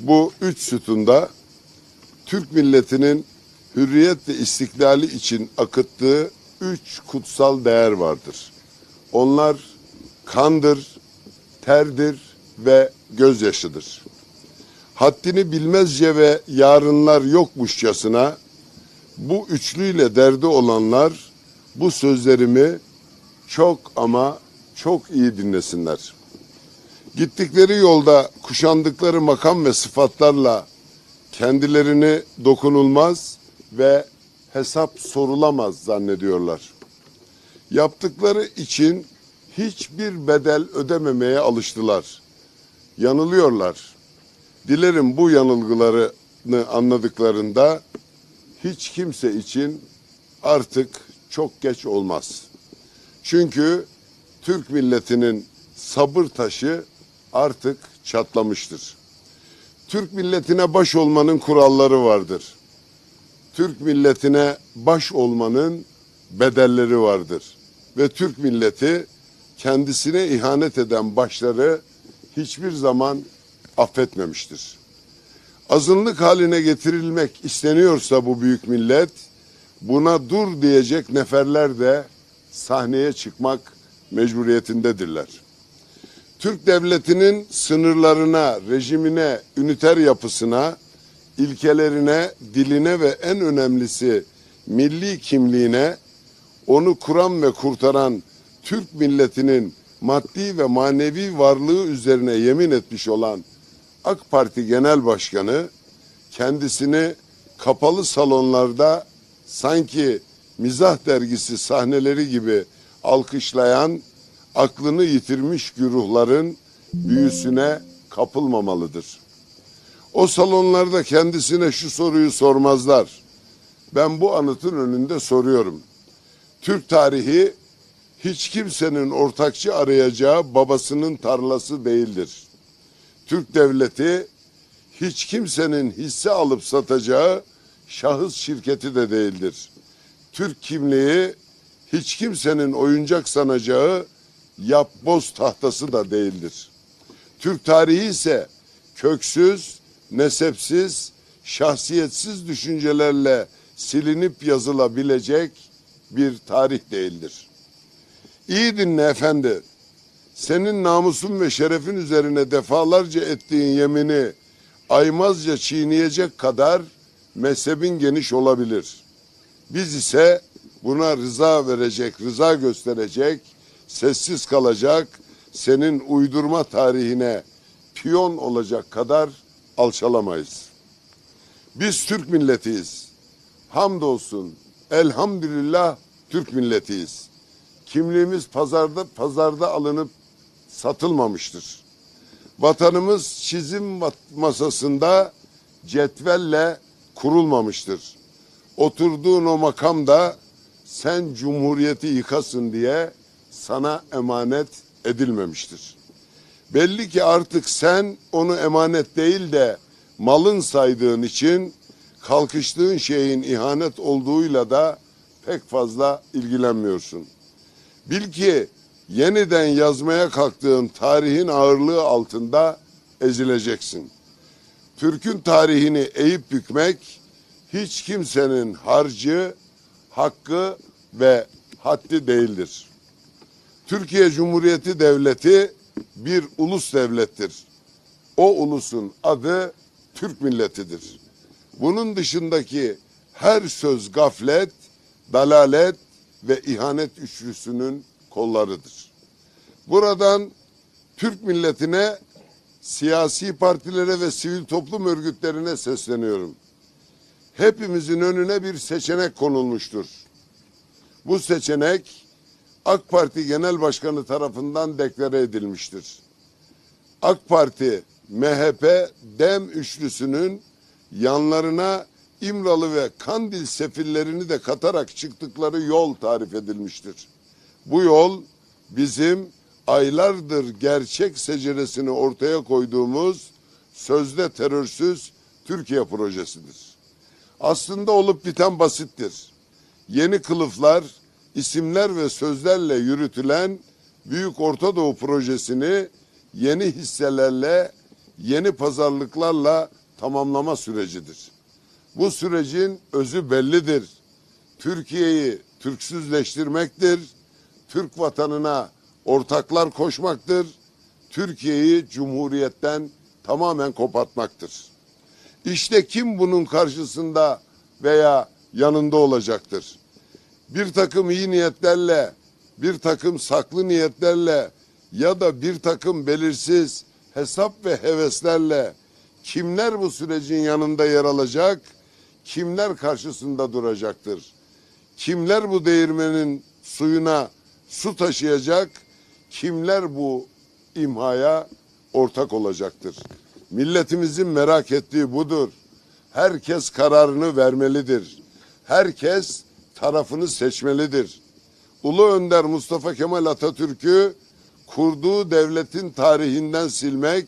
Bu üç sütunda Türk milletinin hürriyet ve istiklali için akıttığı üç kutsal değer vardır. Onlar kandır, terdir ve gözyaşıdır. Haddini bilmezce ve yarınlar yokmuşçasına bu üçlüyle derdi olanlar bu sözlerimi çok ama çok iyi dinlesinler. Gittikleri yolda kuşandıkları makam ve sıfatlarla kendilerini dokunulmaz ve hesap sorulamaz zannediyorlar. Yaptıkları için hiçbir bedel ödememeye alıştılar. Yanılıyorlar. Dilerim bu yanılgılarını anladıklarında hiç kimse için artık çok geç olmaz. Çünkü Türk milletinin sabır taşı artık çatlamıştır. Türk milletine baş olmanın kuralları vardır. Türk milletine baş olmanın bedelleri vardır. Ve Türk milleti kendisine ihanet eden başları hiçbir zaman affetmemiştir. Azınlık haline getirilmek isteniyorsa bu büyük millet buna dur diyecek neferler de sahneye çıkmak mecburiyetindedirler. Türk devletinin sınırlarına, rejimine, üniter yapısına, ilkelerine, diline ve en önemlisi milli kimliğine, onu kuran ve kurtaran Türk milletinin maddi ve manevi varlığı üzerine yemin etmiş olan AK Parti Genel Başkanı kendisini kapalı salonlarda sanki mizah dergisi sahneleri gibi alkışlayan aklını yitirmiş güruhların büyüsüne kapılmamalıdır. O salonlarda kendisine şu soruyu sormazlar. Ben bu anıtın önünde soruyorum. Türk tarihi hiç kimsenin ortakçı arayacağı babasının tarlası değildir. Türk devleti hiç kimsenin hisse alıp satacağı şahıs şirketi de değildir. Türk kimliği hiç kimsenin oyuncak sanacağı yapboz tahtası da değildir. Türk tarihi ise köksüz, nesepsiz, şahsiyetsiz düşüncelerle silinip yazılabilecek bir tarih değildir. İyi dinle efendi. Senin namusun ve şerefin üzerine defalarca ettiğin yemini aymazca çiğneyecek kadar mezhebin geniş olabilir. Biz ise buna rıza verecek, rıza gösterecek, sessiz kalacak, senin uydurma tarihine piyon olacak kadar alçalamayız. Biz Türk milletiyiz. Hamdolsun, elhamdülillah Türk milletiyiz. Kimliğimiz pazarda pazarda alınıp satılmamıştır. Vatanımız çizim masasında cetvelle kurulmamıştır. Oturduğun o makamda sen cumhuriyeti yıkasın diye sana emanet edilmemiştir. Belli ki artık sen onu emanet değil de malın saydığın için kalkıştığın şeyin ihanet olduğuyla da pek fazla ilgilenmiyorsun. Bil ki yeniden yazmaya kalktığın tarihin ağırlığı altında ezileceksin. Türk'ün tarihini eğip bükmek hiç kimsenin harcı, hakkı ve haddi değildir. Türkiye Cumhuriyeti Devleti bir ulus devlettir. O ulusun adı Türk milletidir. Bunun dışındaki her söz gaflet, dalalet ve ihanet üçlüsünün kollarıdır. Buradan Türk milletine, siyasi partilere ve sivil toplum örgütlerine sesleniyorum. Hepimizin önüne bir seçenek konulmuştur. Bu seçenek AK Parti Genel Başkanı tarafından deklare edilmiştir. AK Parti, MHP, DEM üçlüsünün yanlarına İmralı ve Kandil sefillerini de katarak çıktıkları yol tarif edilmiştir. Bu yol bizim aylardır gerçek seceresini ortaya koyduğumuz sözde terörsüz Türkiye projesidir. Aslında olup biten basittir. Yeni kılıflar, isimler ve sözlerle yürütülen Büyük Orta Doğu projesini yeni hisselerle yeni pazarlıklarla tamamlama sürecidir. Bu sürecin özü bellidir. Türkiye'yi Türksüzleştirmektir. Türk vatanına ortaklar koşmaktır. Türkiye'yi Cumhuriyet'ten tamamen kopartmaktır. İşte kim bunun karşısında veya yanında olacaktır? Bir takım iyi niyetlerle, bir takım saklı niyetlerle ya da bir takım belirsiz hesap ve heveslerle kimler bu sürecin yanında yer alacak, kimler karşısında duracaktır? Kimler bu değirmenin suyuna su taşıyacak, kimler bu imhaya ortak olacaktır? Milletimizin merak ettiği budur. Herkes kararını vermelidir. Herkes tarafını seçmelidir. Ulu Önder Mustafa Kemal Atatürk'ü kurduğu devletin tarihinden silmek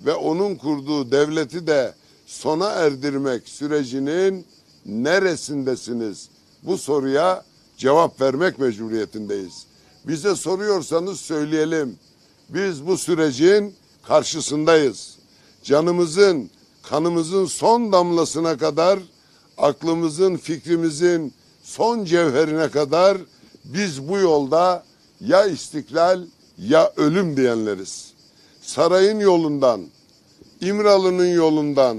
ve onun kurduğu devleti de sona erdirmek sürecinin neresindesiniz? Bu soruya cevap vermek mecburiyetindeyiz. Bize soruyorsanız söyleyelim. Biz bu sürecin karşısındayız. Canımızın, kanımızın son damlasına kadar, aklımızın, fikrimizin son cevherine kadar biz bu yolda ya istiklal ya ölüm diyenleriz. Sarayın yolundan, İmralı'nın yolundan,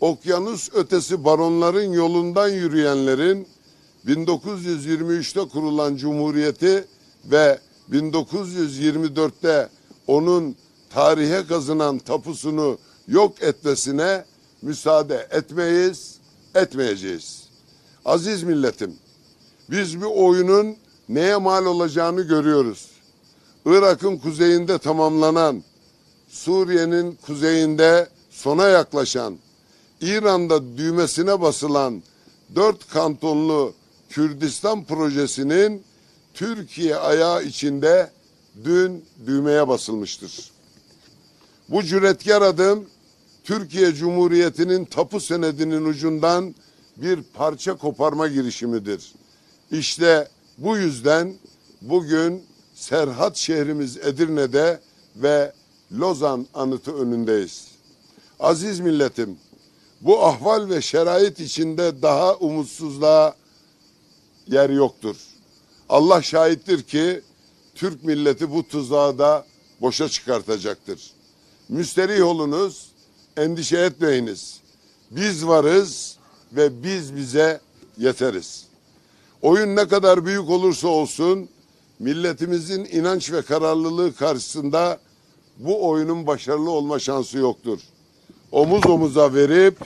okyanus ötesi baronların yolundan yürüyenlerin 1923'te kurulan cumhuriyeti ve 1924'te onun tarihe kazınan tapusunu yok etmesine müsaade etmeyiz, etmeyeceğiz. Aziz milletim, biz bu oyunun neye mal olacağını görüyoruz. Irak'ın kuzeyinde tamamlanan, Suriye'nin kuzeyinde sona yaklaşan, İran'da düğmesine basılan dört kantonlu Kürdistan projesinin Türkiye ayağı içinde dün düğmeye basılmıştır. Bu cüretkar adım Türkiye Cumhuriyeti'nin tapu senedinin ucundan bir parça koparma girişimidir. İşte bu yüzden bugün Serhat şehrimiz Edirne'de ve Lozan anıtı önündeyiz. Aziz milletim, bu ahval ve şerait içinde daha umutsuzluğa yer yoktur. Allah şahittir ki Türk milleti bu tuzağı da boşa çıkartacaktır. Müsterih olunuz, endişe etmeyiniz. Biz varız ve biz bize yeteriz. Oyun ne kadar büyük olursa olsun milletimizin inanç ve kararlılığı karşısında bu oyunun başarılı olma şansı yoktur. Omuz omuza verip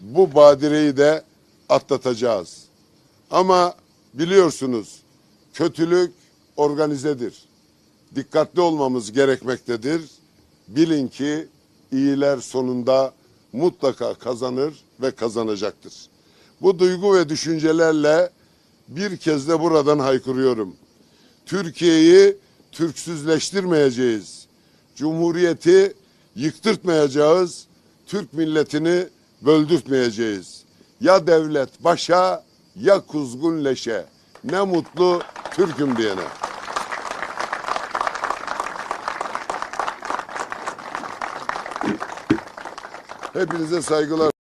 bu badireyi de atlatacağız. Ama biliyorsunuz kötülük organizedir. Dikkatli olmamız gerekmektedir. Bilin ki iyiler sonunda mutlaka kazanır ve kazanacaktır. Bu duygu ve düşüncelerle bir kez de buradan haykırıyorum. Türkiye'yi Türksüzleştirmeyeceğiz. Cumhuriyeti yıktırtmayacağız. Türk milletini böldürtmeyeceğiz. Ya devlet başa ya kuzgun leşe. Ne mutlu Türk'üm diyene. Hepinize saygılar.